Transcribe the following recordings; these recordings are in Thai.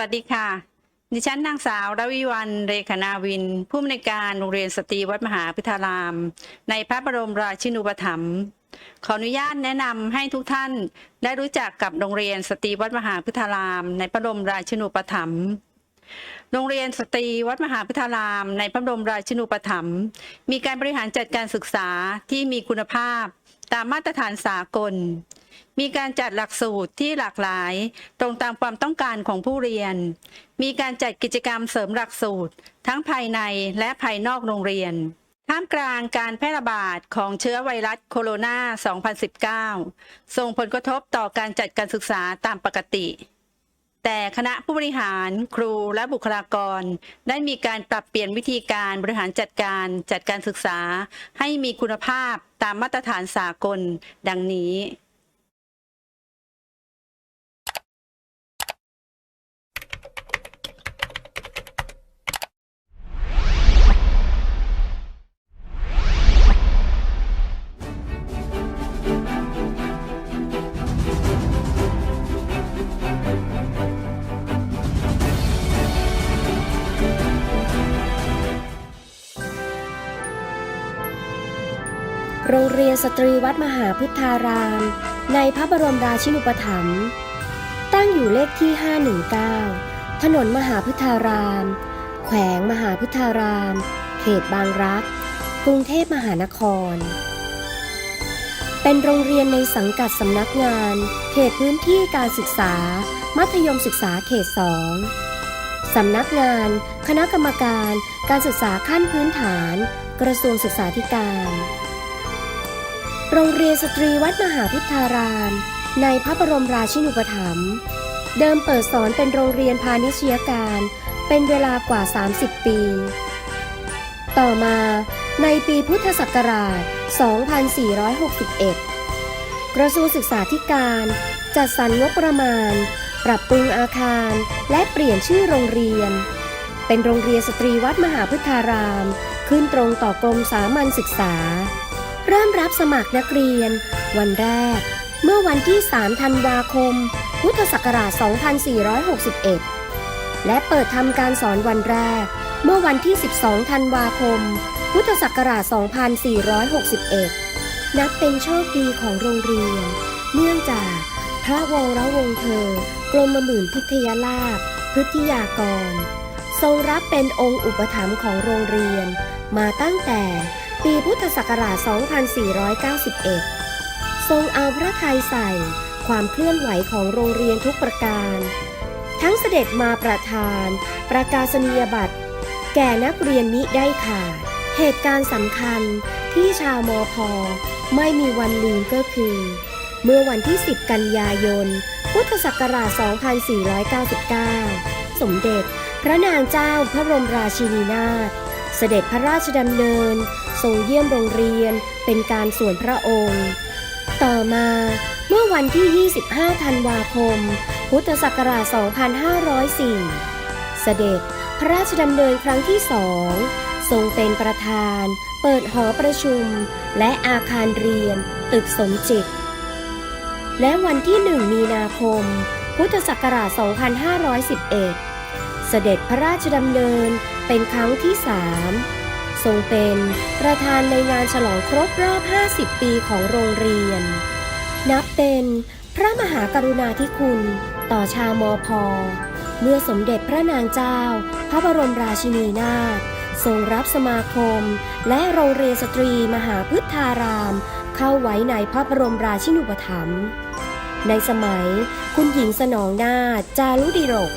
วัสดีค่ะ ดิฉันนางสาวรวิวันเรขนาวิน ผู้อำนวยการโรงเรียนสตรีวัดมหาพิทาราม ในพระบรมราชินูปถัมภ์ขออนุญาตแนะนำให้ทุกท่านได้รู้จักกับโรงเรียนสตรีวัดมหาพิทาราม ในพระบรมราชินูปถัมภ์โรงเรียนสตรีวัดมหาพิทาราม ในพระบรมราชินูปถัมภ์มีการบริหารจัดการศึกษาที่มีคุณภาพ ตามมาตรฐานสากล มีการจัดหลักสูตรที่หลากหลาย ตรงตามความต้องการของผู้เรียน มีการจัดกิจกรรมเสริมหลักสูตร ทั้งภายในและภายนอกโรงเรียน ท่ามกลางการแพร่ระบาดของเชื้อไวรัสโคโรนา 2019 ส่งผลกระทบต่อการจัดการศึกษาตามปกติ แต่คณะผู้บริหารครูและบุคลากร ได้มีการปรับเปลี่ยนวิธีการบริหารจัดการจัดการศึกษา ให้มีคุณภาพตามมาตรฐานสากล ดังนี้ โรงเรียนสตรีวัดมหาพุทธาราม ในพระบรมราชินูปถัมภ์ตั้งอยู่เลขที่ 519 ถนนมหาพุทธาราม แขวงมหาพุทธาราม เขตบางรัก กรุงเทพมหานคร เป็นโรงเรียนในสังกัดสำนักงาน เขตพื้นที่การศึกษา มัธยมศึกษาเขต2สำนักงาน คณะกรรมการ การศึกษาขั้นพื้นฐาน กระทรวงศึกษาธิการ โรงเรียนสตรีวัดมหาพุทาราม ในพระบรมราชินูปถัมภ์เดิมเปิดสอนเป็นโรงเรียนพาณิชยการ เป็นเวลากว่า 30 ปี ต่อมาในปีพุทธศักราช 2461 กระทรวงศึกษาธิการ จัดสรรงบประมาณ ปรับปรุงอาคาร และเปลี่ยนชื่อโรงเรียน เป็นโรงเรียนสตรีวัดมหาพุทธาราม ขึ้นตรงต่อกรมสามัญศึกษา เริ่มรับสมัครนักเรียน วันแรก เมื่อวันที่ 3 ธันวาคม พุทธศักราช 2461 และเปิดทำการสอนวันแรก เมื่อวันที่ 12 ธันวาคม พุทธศักราช 2461 นับเป็นโชคดีของโรงเรียน เนื่องจากพระวรวงเธอกรมหมื่นพิทยาลาภพิทยากร ทรงรับเป็นองค์อุปถัมภ์ของโรงเรียน มาตั้งแต่ ปีพุทธศักราช 2491 ทรงเอาพระทัยใส่ความเคลื่อนไหวของโรงเรียนทุกประการ ทั้งเสด็จมาประทาน ประกาศนียบัตร แก่นักเรียนมิได้ขาด เหตุการณ์สำคัญที่ชาวมอพอไม่มีวันลืมก็คือ เมื่อวันที่ 10 กันยายน พุทธศักราช 2499 สมเด็จ พระนางเจ้าพระบรมราชินีนาถ เสด็จพระราชดำเนิน ทรงเยี่ยมโรงเรียนเป็นการส่วนพระองค์ ต่อมาเมื่อวันที่ 25 ธันวาคม พุทธศักราช 2504 เสด็จพระราชดำเนินครั้งที่สองทรงเป็นประธาน เปิดหอประชุม และอาคารเรียน ตึกสมจิต และวันที่1มีนาคม พุทธศักราช 2511 เสด็จพระราชดำเนิน เป็นครั้งที่สามทรงเป็นประธานในงานฉลองครบรอบ 50 ปีของโรงเรียน นับเป็นพระมหากรุณาธิคุณต่อชาวมอพอเมื่อสมเด็จพระนางเจ้า พระบรมราชินีนาถทรงรับสมาคม และโรงเรียนสตรีมหาพฤทธาราม เข้าไว้ในพระบรมราชินูปถัมภ์ในสมัยคุณหญิงสนองนาจารุดิรก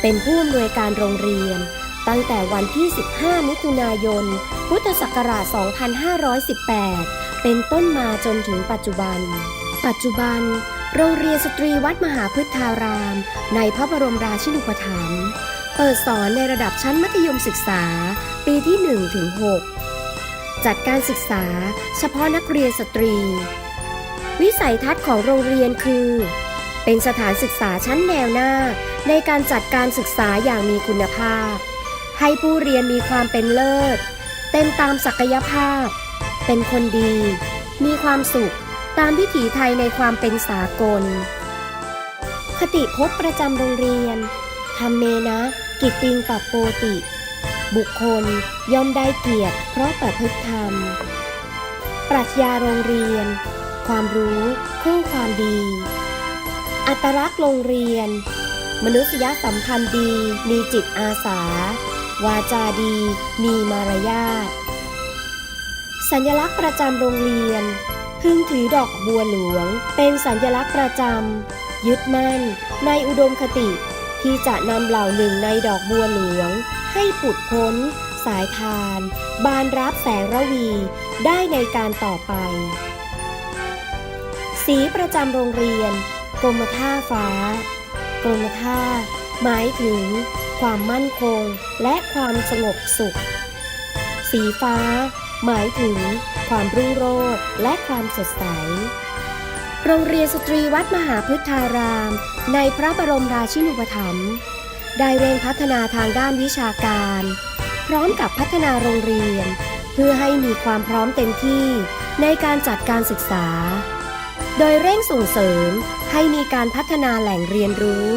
เป็นผู้อำนวยการโรงเรียน ตั้งแต่วันที่ 15 มิถุนายน พุทธศักราช 2518 เป็นต้นมาจนถึงปัจจุบัน ปัจจุบัน โรงเรียนสตรีวัดมหาพฤทธาราม ในพระบรมราชินูปถัมภ์เปิดสอนในระดับชั้นมัธยมศึกษา ปีที่ 1 ถึง 6 จัดการศึกษาเฉพาะนักเรียนสตรี วิสัยทัศน์ของโรงเรียนคือ เป็นสถานศึกษาชั้นแนวหน้าในการจัดการศึกษาอย่างมีคุณภาพ ให้ผู้เรียนมีความเป็นเลิศ เต็มตามศักยภาพ เป็นคนดี มีความสุข ตามวิถีไทยในความเป็นสากล คติพจน์ประจำโรงเรียนทธรรมเมนะ กิตติงปัปโปติ บุคคลย่อมได้เกียรติ เพราะประพฤติธรรม ปรัชญาโรงเรียน ความรู้คู่ความดี อัตลักษณ์โรงเรียน มนุษยสัมพันธ์ดีมีจิตอาสา วาจาดีมีมารยาท สัญลักษณ์ประจำโรงเรียน พึงถือดอกบัวหลวง เป็นสัญลักษณ์ประจำยึดมั่น ในอุดมคติ ที่จะนำเหล่าหนึ่งในดอกบัวหลวง ให้ผุดพ้น สายทาน บานรับแสงระวี ได้ในการต่อไป สีประจำโรงเรียน กรมท่าฟ้ากรมท่าหมายถึง ความมั่นคง และความสงบสุข สีฟ้า หมายถึง ความรุ่งโรจน์และความสดใส โรงเรียนสตรีวัดมหาพฤทธาราม ในพระบรมราชินูปถัมภ์ได้เร่งพัฒนาทางด้านวิชาการ พร้อมกับพัฒนาโรงเรียน เพื่อให้มีความพร้อมเต็มที่ในการจัดการศึกษา โดยเร่งส่งเสริมให้มีการพัฒนาแหล่งเรียนรู้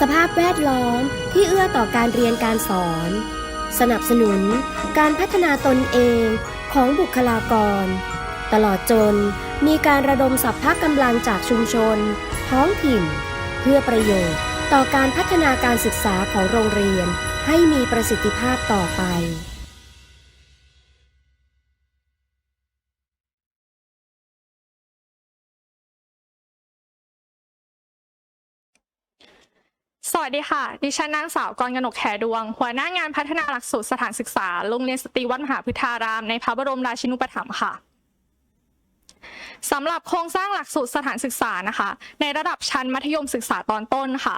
สภาพแวดล้อมที่เอื้อต่อการเรียนการสอน สนับสนุนการพัฒนาตนเองของบุคลากร ตลอดจนมีการระดมสัพพะกำลังจากชุมชน ท้องถิ่น เพื่อประโยชน์ต่อการพัฒนาการศึกษาของโรงเรียนให้มีประสิทธิภาพต่อไป สวัสดีค่ะ ดิฉันนางสาวกรกนกแขดวง หัวหน้างานพัฒนาหลักสูตรสถานศึกษา โรงเรียนสตรีวัดมหาพฤทธาราม ในพระบรมราชินูปถัมภ์ค่ะสำหรับโครงสร้างหลักสูตรสถานศึกษานะคะ ในระดับชั้นมัธยมศึกษาตอนต้นค่ะ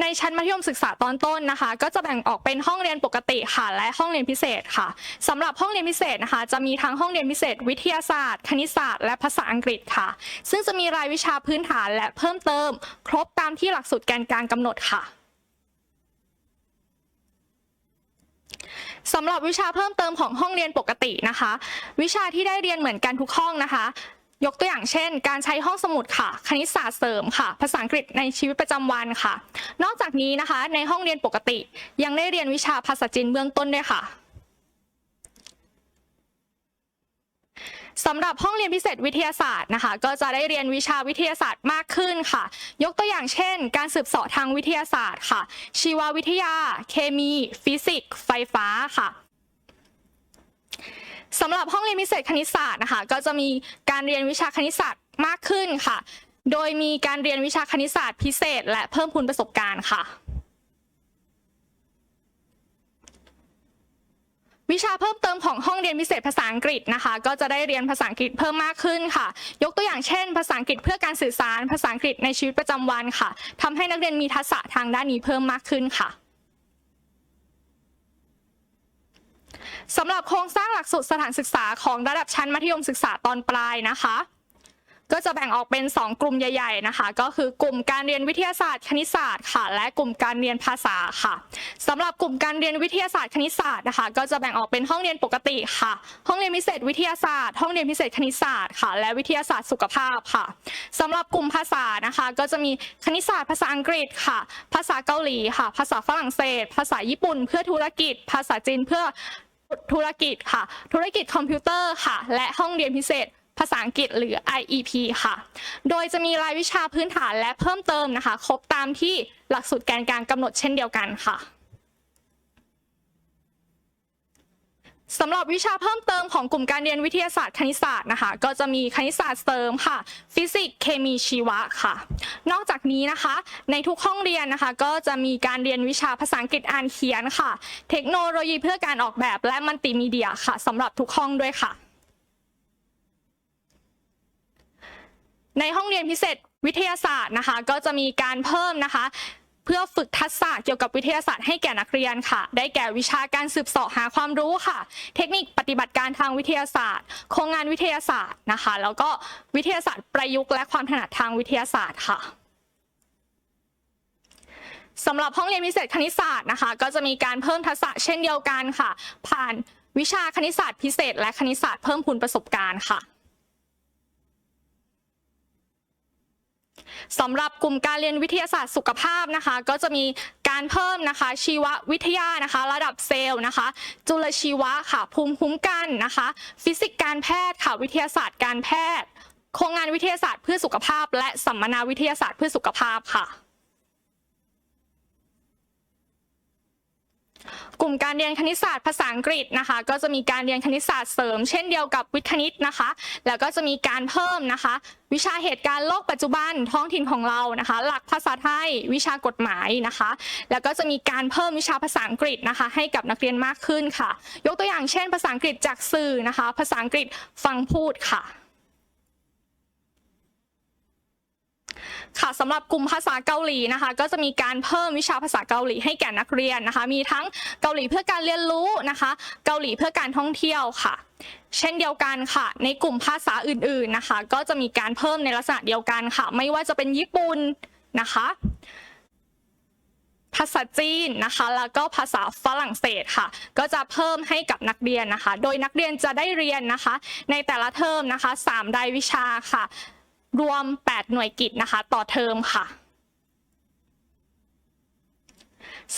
ในชั้นมัธยมศึกษาตอนต้นนะคะ ก็จะแบ่งออกเป็นห้องเรียนปกติค่ะและห้องเรียนพิเศษค่ะสำหรับห้องเรียนพิเศษนะคะ จะมีทั้งห้องเรียนพิเศษ วิทยาศาสตร์ คณิตศาสตร์และภาษาอังกฤษค่ะ ซึ่งจะมีรายวิชาพื้นฐานและเพิ่มเติม ครบตามที่หลักสูตรแกนกลางกำหนดค่ะสำหรับวิชาเพิ่มเติมของห้องเรียนปกตินะคะ วิชาที่ได้เรียนเหมือนกันทุกห้องนะคะ ยกตัวอย่างเช่น การใช้ห้องสมุดค่ะ คณิตศาสตร์เสริมค่ะ ภาษาอังกฤษในชีวิตประจำวันค่ะ นอกจากนี้นะคะ ในห้องเรียนปกติ ยังได้เรียนวิชาภาษาจีนเบื้องต้นด้วยค่ะสำหรับห้องเรียนพิเศษวิทยาศาสตร์นะคะ ก็จะได้เรียนวิชาวิทยาศาสตร์มากขึ้นค่ะ ยกตัวอย่างเช่น การสืบเสาะทางวิทยาศาสตร์ค่ะ ชีววิทยา เคมี ฟิสิกส์ไฟฟ้าค่ะ สำหรับห้องเรียนพิเศษคณิตศาสตร์นะคะ ก็จะมีการเรียนวิชาคณิตศาสตร์มากขึ้นค่ะ โดยมีการเรียนวิชาคณิตศาสตร์พิเศษ และเพิ่มพูนประสบการณ์ค่ะ วิชาเพิ่มเติมของห้องเรียนพิเศษภาษาอังกฤษนะคะ ก็จะได้เรียนภาษาอังกฤษเพิ่มมากขึ้นค่ะ ยกตัวอย่างเช่น ภาษาอังกฤษเพื่อการสื่อสาร ภาษาอังกฤษในชีวิตประจำวันค่ะทำให้นักเรียนมีทักษะทางด้านนี้เพิ่มมากขึ้นค่ะ สำหรับโครงสร้างหลักสูตรสถานศึกษาของระดับชั้นมัธยมศึกษาตอนปลายนะคะ ก็จะแบ่งออกเป็น 2 กลุ่มใหญ่ๆนะคะ ก็คือกลุ่มการเรียนวิทยาศาสตร์คณิตศาสตร์ค่ะ และกลุ่มการเรียนภาษาค่ะสำหรับกลุ่มการเรียนวิทยาศาสตร์คณิตศาสตร์นะคะ ก็จะแบ่งออกเป็นห้องเรียนปกติค่ะ ห้องเรียนพิเศษวิทยาศาสตร์ ห้องเรียนพิเศษคณิตศาสตร์ค่ะ และวิทยาศาสตร์สุขภาพค่ะสำหรับกลุ่มภาษานะคะ ก็จะมีคณิตศาสตร์ภาษาอังกฤษค่ะ ภาษาเกาหลีค่ะ ภาษาฝรั่งเศส ภาษาญี่ปุ่น เพื่อธุรกิจ ภาษาจีนเพื่อ ธุรกิจค่ะ ธุรกิจคอมพิวเตอร์ค่ะ และห้องเรียนพิเศษ ภาษาอังกฤษหรือ IEP ค่ะ โดยจะมีรายวิชาพื้นฐานและเพิ่มเติมนะคะ ครบตามที่หลักสูตรแกนกลางกำหนดเช่นเดียวกันค่ะ สำหรับวิชาเพิ่มเติมของกลุ่มการเรียนวิทยาศาสตร์คณิตศาสตร์นะคะ ก็จะมีคณิตศาสตร์เสริมค่ะ ฟิสิกส์เคมีชีวะค่ะ นอกจากนี้นะคะ ในทุกห้องเรียนนะคะ ก็จะมีการเรียนวิชาภาษาอังกฤษอ่านเขียนค่ะ เทคโนโลยีเพื่อการออกแบบและมัลติมีเดียค่ะสำหรับทุกห้องด้วยค่ะ ในห้องเรียนพิเศษวิทยาศาสตร์นะคะ ก็จะมีการเพิ่มนะคะ เพื่อฝึกทักษะเกี่ยวกับวิทยาศาสตร์ให้แก่นักเรียนค่ะ ได้แก่วิชาการสืบเสาะหาความรู้ค่ะ เทคนิคปฏิบัติการทางวิทยาศาสตร์ โครงงานวิทยาศาสตร์นะคะ แล้วก็วิทยาศาสตร์ประยุกต์และความถนัดทางวิทยาศาสตร์ค่ะสำหรับห้องเรียนพิเศษคณิตศาสตร์นะคะ ก็จะมีการเพิ่มทักษะเช่นเดียวกันค่ะ ผ่านวิชาคณิตศาสตร์พิเศษ และคณิตศาสตร์เพิ่มพูนประสบการณ์ค่ะ สำหรับกลุ่มการเรียนวิทยาศาสตร์สุขภาพนะคะ ก็จะมีการเพิ่มนะคะชีววิทยานะคะ ระดับเซลล์นะคะ จุลชีวะค่ะภูมิคุ้มกันนะคะ ฟิสิกส์การแพทย์ค่ะวิทยาศาสตร์การแพทย์ โครงงานวิทยาศาสตร์เพื่อสุขภาพ และสัมมนาวิทยาศาสตร์เพื่อสุขภาพค่ะ กลุ่มการเรียนคณิตศาสตร์ภาษาอังกฤษนะคะ ก็จะมีการเรียนคณิตศาสตร์เสริม เช่นเดียวกับวิทย์คณิตนะคะ แล้วก็จะมีการเพิ่มนะคะ วิชาเหตุการณ์โลกปัจจุบันท้องถิ่นของเรานะคะ หลักภาษาไทยวิชากฎหมายนะคะ แล้วก็จะมีการเพิ่มวิชาภาษาอังกฤษนะคะ ให้กับนักเรียนมากขึ้นค่ะ ยกตัวอย่างเช่น ภาษาอังกฤษจากสื่อนะคะ ภาษาอังกฤษฟังพูดค่ะ ค่ะสำหรับกลุ่มภาษาเกาหลีนะคะ ก็จะมีการเพิ่มวิชาภาษาเกาหลีให้แก่นักเรียนนะคะ มีทั้งเกาหลีเพื่อการเรียนรู้นะคะ เกาหลีเพื่อการท่องเที่ยวค่ะ เช่นเดียวกันค่ะ ในกลุ่มภาษาอื่นๆนะคะ ก็จะมีการเพิ่มในลักษณะเดียวกันค่ะ ไม่ว่าจะเป็นญี่ปุ่นนะคะ ภาษาจีนนะคะ แล้วก็ภาษาฝรั่งเศสค่ะ ก็จะเพิ่มให้กับนักเรียนนะคะ โดยนักเรียนจะได้เรียนนะคะ ในแต่ละเทอมนะคะ3รายวิชาค่ะ รวม 8 หน่วยกิจนะคะ ต่อเทอมค่ะ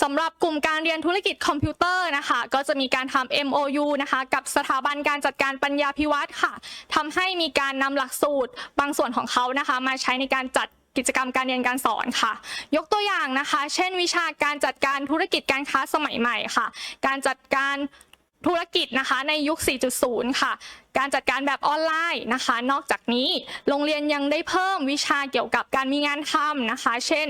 สำหรับกลุ่มการเรียนธุรกิจคอมพิวเตอร์นะคะ ก็จะมีการทำ MOU นะคะ กับสถาบันการจัดการปัญญาพิวัตรค่ะทำให้มีการนำหลักสูตรบางส่วนของเขานะคะ มาใช้ในการจัดกิจกรรมการเรียนการสอนค่ะ ยกตัวอย่างนะคะ เช่น วิชาการจัดการธุรกิจการค้าสมัยใหม่ค่ะ การจัดการ ธุรกิจนะคะในยุค 4.0 ค่ะ การจัดการแบบออนไลน์นะคะ นอกจากนี้โรงเรียนยังได้เพิ่มวิชาเกี่ยวกับการมีงานทำนะคะ เช่น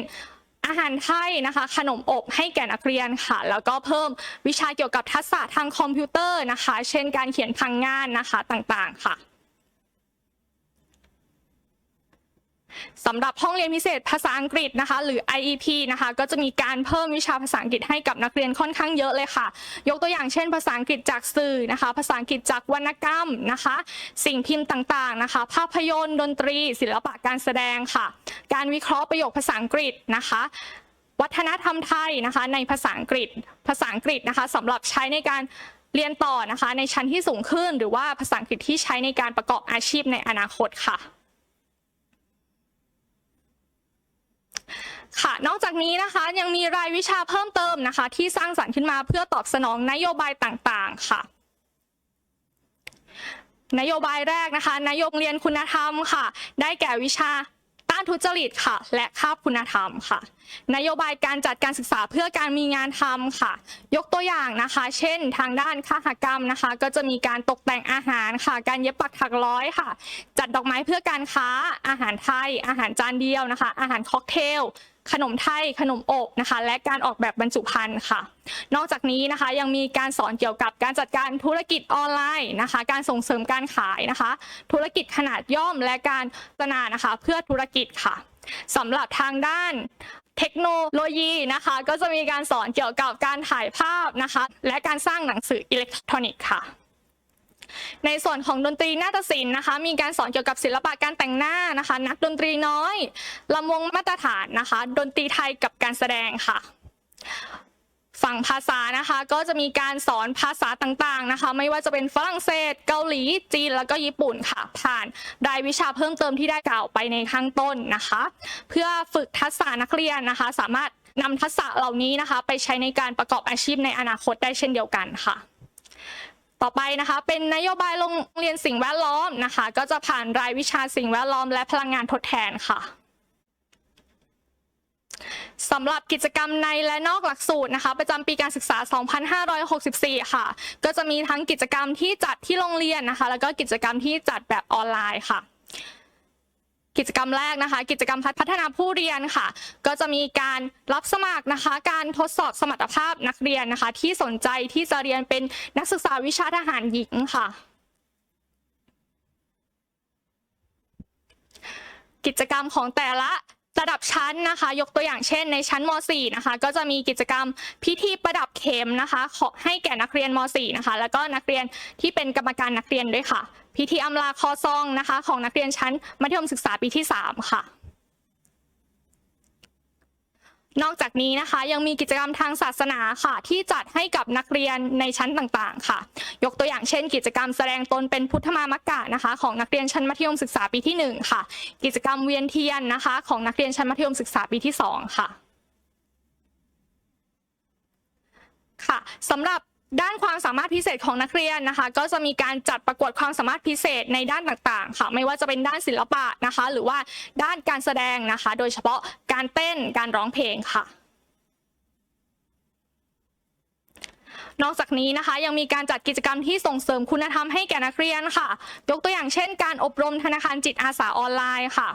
อาหารไทยนะคะ ขนมอบให้แก่นักเรียนค่ะ แล้วก็เพิ่มวิชาเกี่ยวกับทักษะทางคอมพิวเตอร์นะคะ เช่นการเขียนพังงานนะคะต่างๆค่ะ สำหรับห้องเรียนพิเศษภาษาอังกฤษนะคะ หรือ IEP นะคะ ก็จะมีการเพิ่มวิชาภาษาอังกฤษให้กับนักเรียนค่อนข้างเยอะเลยค่ะ ยกตัวอย่างเช่น ภาษาอังกฤษจากสื่อนะคะ ภาษาอังกฤษจากวรรณกรรมนะคะ สิ่งพิมพ์ต่างๆนะคะ ภาพยนตร์ดนตรี ศิลปะการแสดงค่ะ การวิเคราะห์ประโยคภาษาอังกฤษนะคะวัฒนธรรมไทยนะคะในภาษาอังกฤษ ภาษาอังกฤษนะคะสำหรับใช้ในการเรียนต่อนะคะในชั้นที่สูงขึ้น หรือว่าภาษาอังกฤษที่ใช้ในการประกอบอาชีพในอนาคตค่ะ ค่ะ นอกจากนี้นะคะยังมีรายวิชาเพิ่มเติมนะคะ ที่สร้างสรรค์ขึ้นมาเพื่อตอบสนองนโยบายต่างๆค่ะนโยบายแรกนะคะนโยบายเรียนคุณธรรมค่ะ ได้แก่วิชาต้านทุจริตค่ะ และคาบคุณธรรมค่ะ นโยบายการจัดการศึกษาเพื่อการมีงานทำค่ะ ยกตัวอย่างนะคะ เช่น ทางด้านคหกรรมนะคะ ก็จะมีการตกแต่งอาหารค่ะ การเย็บปักถักร้อยค่ะ จัดดอกไม้เพื่อการค้า อาหารไทย อาหารจานเดียวนะคะ อาหารค็อกเทล ขนมไทยขนมอบนะคะ และการออกแบบบรรจุภัณฑ์ค่ะ นอกจากนี้นะคะยังมีการสอนเกี่ยวกับการจัดการธุรกิจออนไลน์นะคะ การส่งเสริมการขายนะคะ ธุรกิจขนาดย่อมและการพัฒนานะคะ เพื่อธุรกิจค่ะสำหรับทางด้านเทคโนโลยีนะคะ ก็จะมีการสอนเกี่ยวกับการถ่ายภาพนะคะ และการสร้างหนังสืออิเล็กทรอนิกส์ค่ะ ในส่วนของดนตรีนาฏศิลป์นะคะ มีการสอนเกี่ยวกับศิลปะการแต่งหน้านะคะ นักดนตรีน้อยลำวงมาตรฐานนะคะ ดนตรีไทยกับการแสดงค่ะฝั่งภาษานะคะก็จะมีการสอนภาษาต่างๆนะคะ ไม่ว่าจะเป็นฝรั่งเศส เกาหลี จีนแล้วก็ญี่ปุ่นค่ะ ผ่านรายวิชาเพิ่มเติมที่ได้กล่าวไปในข้างต้นนะคะ เพื่อฝึกทักษะนักเรียนนะคะ สามารถนำทักษะเหล่านี้นะคะ ไปใช้ในการประกอบอาชีพในอนาคตได้เช่นเดียวกันค่ะ ต่อไปนะคะ เป็นนโยบายโรงเรียนสิ่งแวดล้อมนะคะ ก็จะผ่านรายวิชาสิ่งแวดล้อมและพลังงานทดแทนค่ะสำหรับกิจกรรมในและนอกหลักสูตรนะคะ ประจำปีการศึกษา 2564 ค่ะ ก็จะมีทั้งกิจกรรมที่จัดที่โรงเรียนนะคะ แล้วก็กิจกรรมที่จัดแบบออนไลน์ค่ะ กิจกรรมแรกนะคะ กิจกรรมพัฒนาผู้เรียนค่ะ ก็จะมีการรับสมัครนะคะ การทดสอบสมรรถภาพนักเรียนนะคะ ที่สนใจที่จะเรียนเป็นนักศึกษาวิชาทหารหญิงค่ะกิจกรรมของแต่ละ ระดับชั้นนะคะ ยกตัวอย่างเช่น ในชั้นม .4 นะคะ ก็จะมีกิจกรรมพิธีประดับเข็มนะคะขอให้แก่นักเรียนม .4 นะคะ แล้วก็นักเรียนที่เป็นกรรมการนักเรียนด้วยค่ะ พิธีอำลาคอซองนะคะ ของนักเรียนชั้นมัธยมศึกษาปีที่ 3 ค่ะ นอกจากนี้นะคะยังมีกิจกรรมทางศาสนาค่ะ ที่จัดให้กับนักเรียนในชั้นต่างๆ ค่ะ ยกตัวอย่างเช่น กิจกรรมแสดงตนเป็นพุทธมามกะนะคะ ของนักเรียนชั้นมัธยมศึกษาปีที่หนึ่งค่ะ กิจกรรมเวียนเทียนนะคะ ของนักเรียนชั้นมัธยมศึกษาปีที่สองค่ะค่ะสำหรับ ด้านความสามารถพิเศษของนักเรียนนะคะ ก็จะมีการจัดประกวดความสามารถพิเศษในด้านต่างๆ ค่ะ ไม่ว่าจะเป็นด้านศิลปะนะคะ หรือว่าด้านการแสดงนะคะ โดยเฉพาะการเต้นการร้องเพลงค่ะ นอกจากนี้นะคะ ยังมีการจัดกิจกรรมที่ส่งเสริมคุณธรรมให้แก่นักเรียนค่ะ ยกตัวอย่างเช่น การอบรมธนาคารจิตอาสาออนไลน์ค่ะ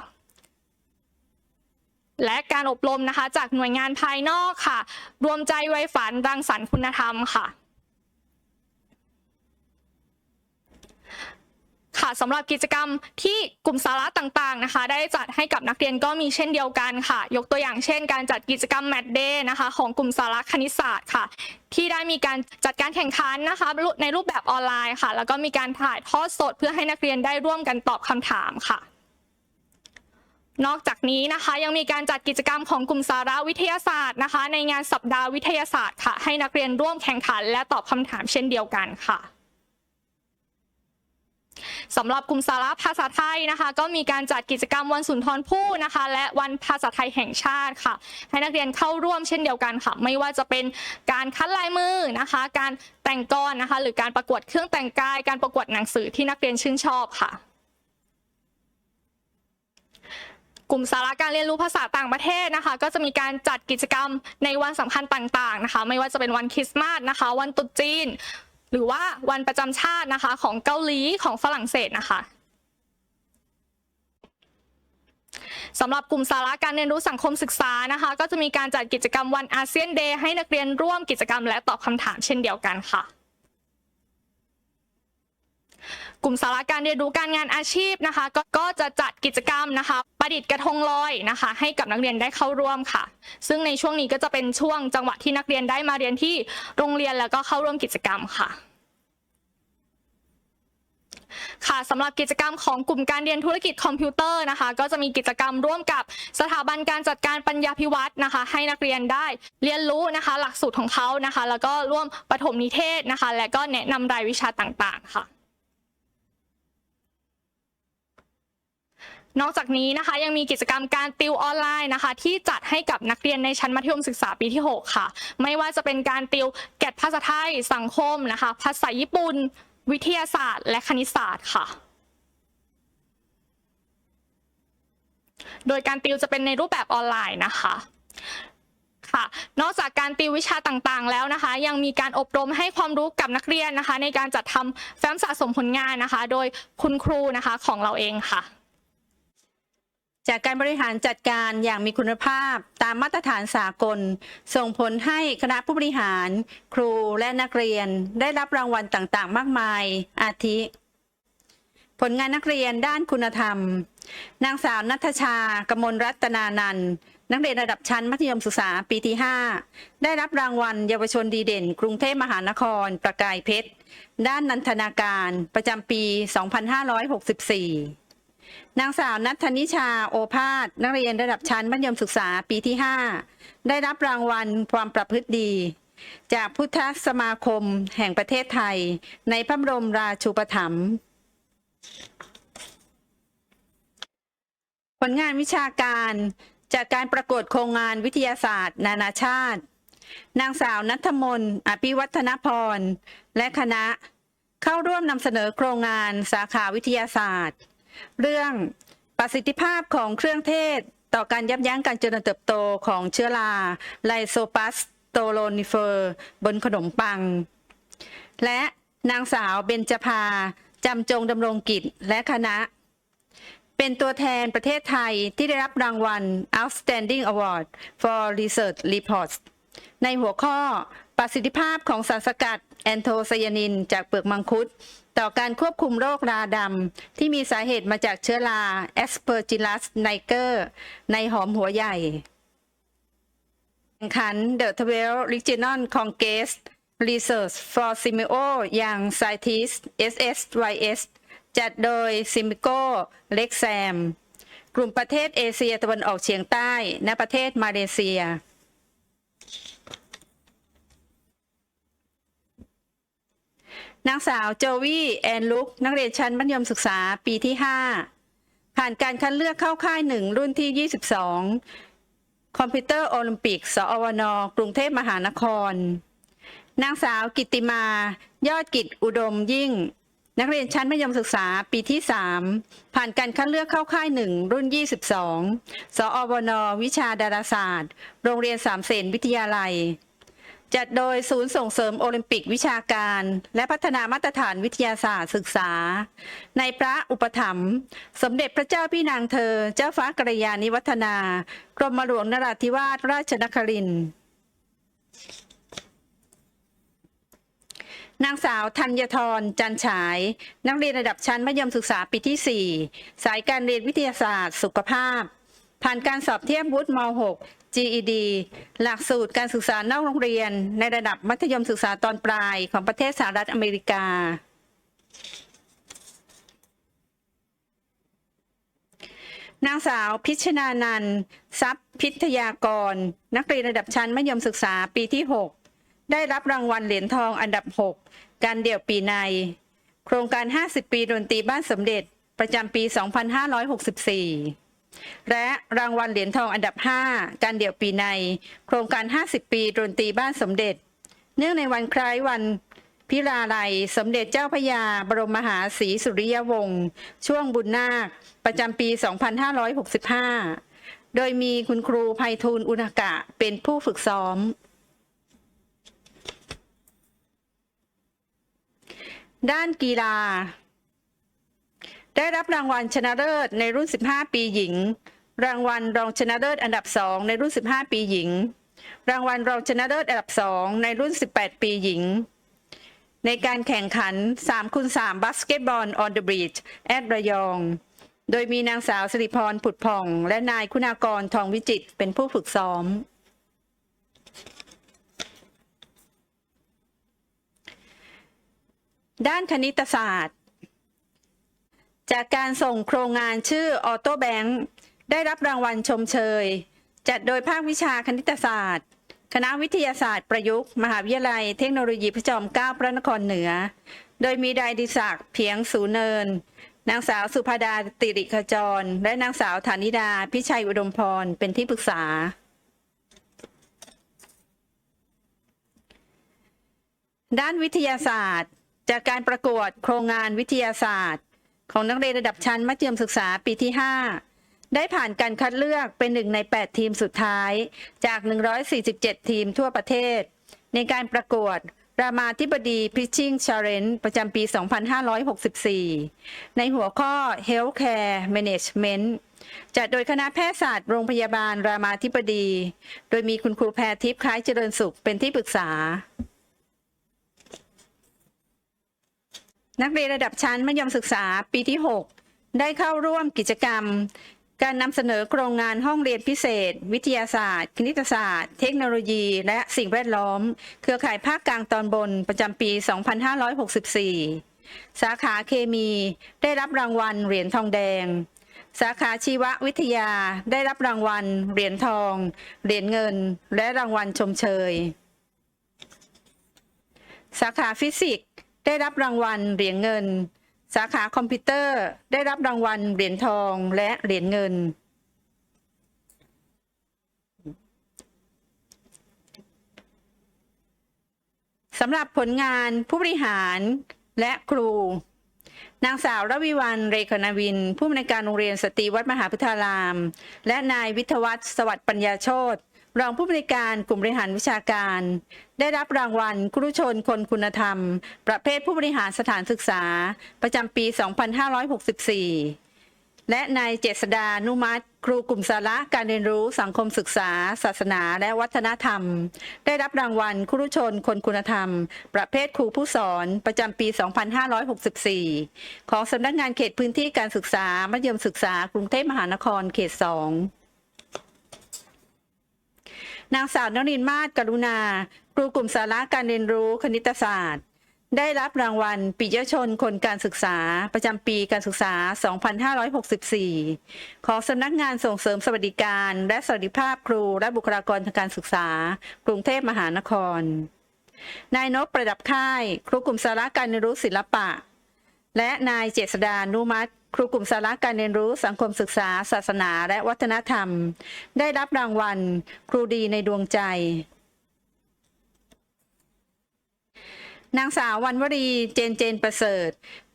และการอบรมนะคะ จากหน่วยงานภายนอกค่ะ รวมใจไว้ฝันรังสรรค์คุณธรรมค่ะ ค่ะสำหรับกิจกรรมที่กลุ่มสาระต่างๆนะคะ ได้จัดให้กับนักเรียนก็มีเช่นเดียวกันค่ะ ยกตัวอย่างเช่น การจัดกิจกรรมแมทเดย์นะคะ ของกลุ่มสาระคณิตศาสตร์ค่ะ ที่ได้มีการจัดการแข่งขันนะคะ ในรูปแบบออนไลน์ค่ะ แล้วก็มีการถ่ายทอดสดเพื่อให้นักเรียนได้ร่วมกันตอบคำถามค่ะนอกจากนี้นะคะยังมีการจัดกิจกรรมของกลุ่มสาระวิทยาศาสตร์นะคะ ในงานสัปดาห์วิทยาศาสตร์ค่ะ ให้นักเรียนร่วมแข่งขันและตอบคำถามเช่นเดียวกันค่ะ สำหรับกลุ่มสาระภาษาไทยนะคะ ก็มีการจัดกิจกรรมวันสุนทรภู่นะคะ และวันภาษาไทยแห่งชาติค่ะ ให้นักเรียนเข้าร่วมเช่นเดียวกันค่ะ ไม่ว่าจะเป็นการคัดลายมือนะคะ การแต่งกรนะคะ หรือการประกวดเครื่องแต่งกาย การประกวดหนังสือที่นักเรียนชื่นชอบค่ะกลุ่มสาระการเรียนรู้ภาษาต่างประเทศนะคะ ก็จะมีการจัดกิจกรรมในวันสำคัญต่างๆนะคะ ไม่ว่าจะเป็นวันคริสต์มาสนะคะ วันตรุษจีน หรือว่าวันประจำชาตินะคะ ของเกาหลีของฝรั่งเศสนะคะสำหรับกลุ่มสาระการเรียนรู้สังคมศึกษานะคะ ก็จะมีการจัดกิจกรรมวันอาเซียนเดย์ให้นักเรียนร่วมกิจกรรมและตอบคำถามเช่นเดียวกันค่ะ กลุ่มสาระการเรียนรู้การงานอาชีพนะคะกก็จะจัดกิจกรรมนะคะ ประดิษฐ์กระทงลอยนะคะ ให้กับนักเรียนได้เข้าร่วมค่ะ ซึ่งในช่วงนี้ก็จะเป็นช่วงจังหวะที่นักเรียนได้มาเรียนที่โรงเรียนแล้วก็เข้าร่วมกิจกรรมค่ะ ค่ะสำหรับกิจกรรมของกลุ่มการเรียนธุรกิจคอมพิวเตอร์นะคะ ก็จะมีกิจกรรมร่วมกับสถาบันการจัดการปัญญาพิวัตรนะคะ ให้นักเรียนได้เรียนรู้นะคะ หลักสูตรของเขานะคะ แล้วก็ร่วมปฐมนิเทศนะคะ และก็แนะนำรายวิชาต่างๆค่ะนอกจากนี้นะคะยังมีกิจกรรมการติวออนไลน์นะคะ ที่จัดให้กับนักเรียนในชั้นมัธยมศึกษาปีที่ 6 ค่ะ ไม่ว่าจะเป็นการติวแกดภาษาไทย สังคมนะคะ ภาษาญี่ปุ่น วิทยาศาสตร์และคณิตศาสตร์ค่ะ โดยการติวจะเป็นในรูปแบบออนไลน์นะคะค่ะนอกจากการติววิชาต่างๆ แล้วนะคะ ยังมีการอบรมให้ความรู้กับนักเรียนนะคะ ในการจัดทำแฟ้มสะสมผลงานนะคะ โดยคุณครูนะคะของเราเองค่ะ จากการบริหารจัดการอย่างมีคุณภาพตามมาตรฐานสากล ส่งผลให้คณะผู้บริหาร ครูและนักเรียนได้รับรางวัลต่างๆ มากมาย อาทิ ผลงานนักเรียนด้านคุณธรรม นางสาวนัทชากมลรัตนานันนักเรียนระดับชั้นมัธยมศึกษาปีที่ 5 ได้รับรางวัลเยาวชนดีเด่น กรุงเทพมหานคร ประกายเพชร ด้านนันทนาการประจำปี 2564 นางสาวนัทนิชาโอภาส นักเรียนระดับชั้นมัธยมศึกษาปีที่ 5 ได้รับรางวัลความประพฤติดี จากพุทธสมาคมแห่งประเทศไทย ในพระบรมราชูปถัมภ์ผลงานวิชาการจากการประกวดโครงงานวิทยาศาสตร์ นานาชาติ นางสาวนัทมนอภิวัฒนพร และคณะเข้าร่วมนำเสนอโครงงานสาขาวิทยาศาสตร์ เรื่องประสิทธิภาพของเครื่องเทศ ต่อการยับยั้งการเจริญเติบโตของเชื้อราไลโซปัสโตโลนิเฟอร์ บนขนมปัง และนางสาวเบญจภาจำจงดำรงกิจและคณะ เป็นตัวแทนประเทศไทยที่ได้รับรางวัล Outstanding Award for Research Reports ในหัวข้อ ประสิทธิภาพของสารสกัดแอนโทไซยานิน จากเปลือกมังคุด ต่อการควบคุมโรคราดำที่มีสาเหตุมาจากเชื้อรา Aspergillus niger ในหอมหัวใหญ่แข่งขัน The 12 Regional Congress Research for Simeo อย่าง Scientist SSYS จัดโดย Simico l e x a m กลุ่มประเทศเอเชียตะวันออกเฉียงใต้และประเทศมาเลเซีย นางสาวโจวี่แอนลุกนักเรียนชั้นมัธยมศึกษาปีที่ 5 ผ่านการคัดเลือกเข้าค่ายหนึ่งรุ่นที่ 22 คอมพิวเตอร์โอลิมปิก สอวนกรุงเทพมหานคร นางสาวกิติมา ยอดกิจอุดมยิ่ง นักเรียนชั้นมัธยมศึกษาปีที่ 3 ผ่านการคัดเลือกเข้าค่ายหนึ่งรุ่น 22 สอวนวิชาดาราศาสตร์ โรงเรียนสามเสนวิทยาลัย จัดโดยศูนย์ส่งเสริมโอลิมปิกวิชาการ และพัฒนามาตรฐานวิทยาศาสตร์ศึกษา ในพระอุปถัมภ์สมเด็จพระเจ้าพี่นางเธอ เจ้าฟ้ากรยาณิวัฒนากรมหลวงนราธิวาสราชนครินทร์นางสาวธัญทรจันฉาย นักเรียนระดับชั้นมัธยมศึกษาปีที่ 4 สายการเรียนวิทยาศาสตร์ สุขภาพ ผ่านการสอบเทียบวุฒิม .6 GED หลักสูตรการศึกษานอกโรงเรียน ในระดับมัธยมศึกษาตอนปลายของประเทศสหรัฐอเมริกา นางสาวพิชนานันท์ทรัพย์พิทยากร นักเรียนระดับชั้นมัธยมศึกษาปีที่ 6 ได้รับรางวัลเหรียญทองอันดับ 6 การเดี่ยวปีใน โครงการ 50 ปีดนตรีบ้านสมเด็จประจำปี 2564 และรางวัลเหรียญทองอันดับ 5 การเดี่ยวปีใน โครงการ 50 ปีดนตรีบ้านสมเด็จ เนื่องในวันคล้ายวันพิราลัย สมเด็จเจ้าพระยา บรมมหาศรีสุริยวงศ์ช่วงบุญนาค ประจำปี 2565 โดยมีคุณครูไพฑูรย์อุณกะเป็นผู้ฝึกซ้อม ด้านกีฬา ได้รับรางวัลชนะเลิศในรุ่น 15 ปีหญิง รางวัลรองชนะเลิศอันดับ2ในรุ่น 15 ปีหญิง รางวัลรองชนะเลิศอันดับ2ในรุ่น 18 ปีหญิง ในการแข่งขัน3คูณ3บาสเกตบอล on the beach แอดระยอง โดยมีนางสาวสิริพรผุดผ่อง และนายคุณากรทองวิจิตรเป็นผู้ฝึกซ้อมด้านคณิตศาสตร์ จากการส่งโครงงานชื่อออโต้แบงค์ได้รับรางวัลชมเชย จัดโดยภาควิชาคณิตศาสตร์ คณะวิทยาศาสตร์ประยุกต์ มหาวิทยาลัยเทคโนโลยีพระจอมเกล้าพระนครเหนือ โดยมีดายดิศักเพียงสูเนิน นางสาวสุภาดาติริขจร และนางสาวฐานิดาพิชัยอุดมพร เป็นที่ปรึกษา ด้านวิทยาศาสตร์ จากการประกวดโครงงานวิทยาศาสตร์ ของนักเรียนระดับชั้นมัธยมศึกษาปีที่ 5 ได้ผ่านการคัดเลือกเป็นหนึ่งใน 8 ทีมสุดท้าย จาก 147 ทีมทั่วประเทศ ในการประกวดรามาธิบดี Pitching Challenge ประจำปี 2564 ในหัวข้อ Healthcare Management จัดโดยคณะแพทยศาสตร์โรงพยาบาลรามาธิบดี โดยมีคุณครูแพรทิพย์คล้ายเจริญสุขเป็นที่ปรึกษา นักเรียนระดับชั้นมัธยมศึกษาปีที่ 6 ได้เข้าร่วมกิจกรรม การนำเสนอโครงงานห้องเรียนพิเศษ วิทยาศาสตร์ คณิตศาสตร์ เทคโนโลยี และสิ่งแวดล้อม เครือข่ายภาคกลางตอนบนประจำปี 2564 สาขาเคมีได้รับรางวัลเหรียญทองแดง สาขาชีววิทยาได้รับรางวัล เหรียญทอง เหรียญเงิน และรางวัลชมเชย สาขาฟิสิกส์ ได้รับรางวัลเหรียญเงิน สาขาคอมพิวเตอร์ ได้รับรางวัลเหรียญทองและเหรียญเงิน สำหรับผลงานผู้บริหารและครู นางสาวรวิวันเรขนาวิน ผู้อำนวยการโรงเรียนสตรีวัดมหาพุทธาราม และนายวิทวัฒน์สวัสดิ์ปัญญาโชต รองผู้บริการกลุ่มบริหารวิชาการ ได้รับรางวัลครุชนคนคุณธรรม ประเภทผู้บริหารสถานศึกษา ประจำปี 2564 และนายเจษดานุมัติครูกลุ่มสาระการเรียนรู้สังคมศึกษา ศาสนาและวัฒนธรรม ได้รับรางวัลครุชนคนคุณธรรม ประเภทครูผู้สอนประจำปี 2564 ของสำนักงานเขตพื้นที่การศึกษา มัธยมศึกษากรุงเทพมหานครเขต 2 นางสาวนรินมาศกรุณา ครูกลุ่มสาระการเรียนรู้คณิตศาสตร์ ได้รับรางวัลปิยชนคนการศึกษา ประจำปีการศึกษา 2564 ของสำนักงานส่งเสริมสวัสดิการ และสวัสดิภาพครูและบุคลากรทางการศึกษา กรุงเทพมหานคร นายนพประดับค่าย ครูกลุ่มสาระการเรียนรู้ศิลปะ และนายเจษดานุมัติ ครูกลุ่มสาระการเรียนรู้สังคมศึกษา ศาสนา และวัฒนธรรม ได้รับรางวัล ครูดีในดวงใจ นางสาววันวรีเจนเจนประเสริฐ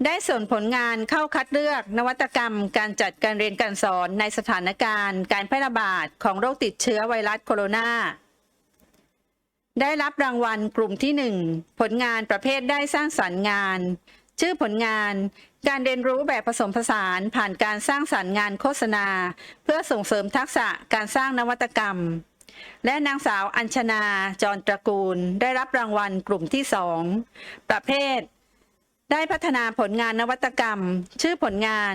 ได้ส่งผลงานเข้าคัดเลือกนวัตกรรม การจัดการเรียนการสอนในสถานการณ์ การแพร่ระบาดของโรคติดเชื้อไวรัสโคโรนาได้รับรางวัลกลุ่มที่หนึ่งผลงานประเภทได้สร้างสรรค์งาน ชื่อผลงาน การเรียนรู้แบบผสมผสานผ่านการสร้างสรรค์งานโฆษณา เพื่อส่งเสริมทักษะการสร้างนวัตกรรม และนางสาวอัญชนา จรตระกูล ได้รับรางวัลกลุ่มที่สองประเภท ได้พัฒนาผลงานนวัตกรรม ชื่อผลงาน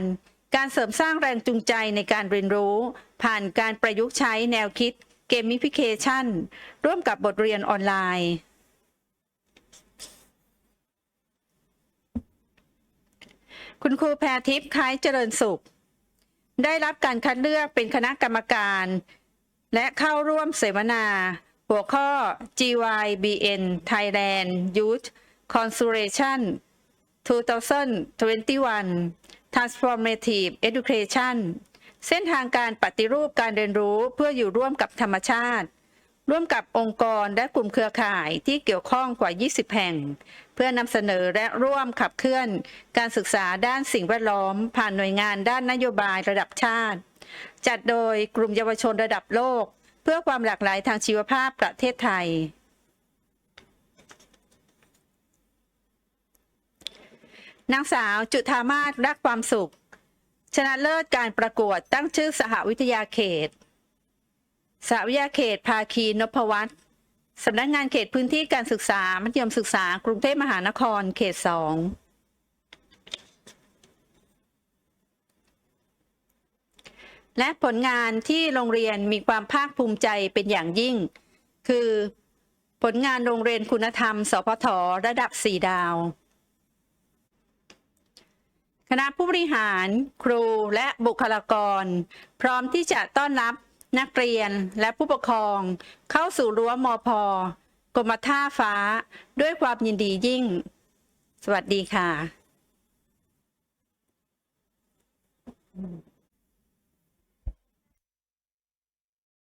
การเสริมสร้างแรงจูงใจในการเรียนรู้ ผ่านการประยุกต์ใช้แนวคิดเกมมิฟิเคชันร่วมกับบทเรียนออนไลน์ คุณครูแพรทิพย์คล้ายเจริญสุข ได้รับการคัดเลือกเป็นคณะกรรมการ และเข้าร่วมเสวนา หัวข้อ GYBN Thailand Youth Consultation 2021 Transformative Education เส้นทางการปฏิรูปการเรียนรู้เพื่ออยู่ร่วมกับธรรมชาติ ร่วมกับองค์กรและกลุ่มเครือข่ายที่เกี่ยวข้องกว่า 20 แห่ง เพื่อนำเสนอและร่วมขับเคลื่อนการศึกษาด้านสิ่งแวดล้อม ผ่านหน่วยงานด้านนโยบายระดับชาติ จัดโดยกลุ่มเยาวชนระดับโลก เพื่อความหลากหลายทางชีวภาพประเทศไทยนางสาวจุธามาศรักความสุข ชนะเลิศการประกวดตั้งชื่อสหวิทยาเขต สหวิทยาเขต ภาคีนพวัตร สำนักงานเขตพื้นที่การศึกษา มัธยมศึกษา กรุงเทพมหานคร เขตสองและผลงานที่โรงเรียนมีความภาคภูมิใจเป็นอย่างยิ่ง คือผลงานโรงเรียนคุณธรรม สพทระดับ 4 ดาว คณะผู้บริหาร ครูและบุคลากร พร้อมที่จะต้อนรับ นักเรียนและผู้ปกครอง เข้าสู่รั้วมพกรมท่าฟ้า ด้วยความยินดียิ่ง สวัสดีค่ะ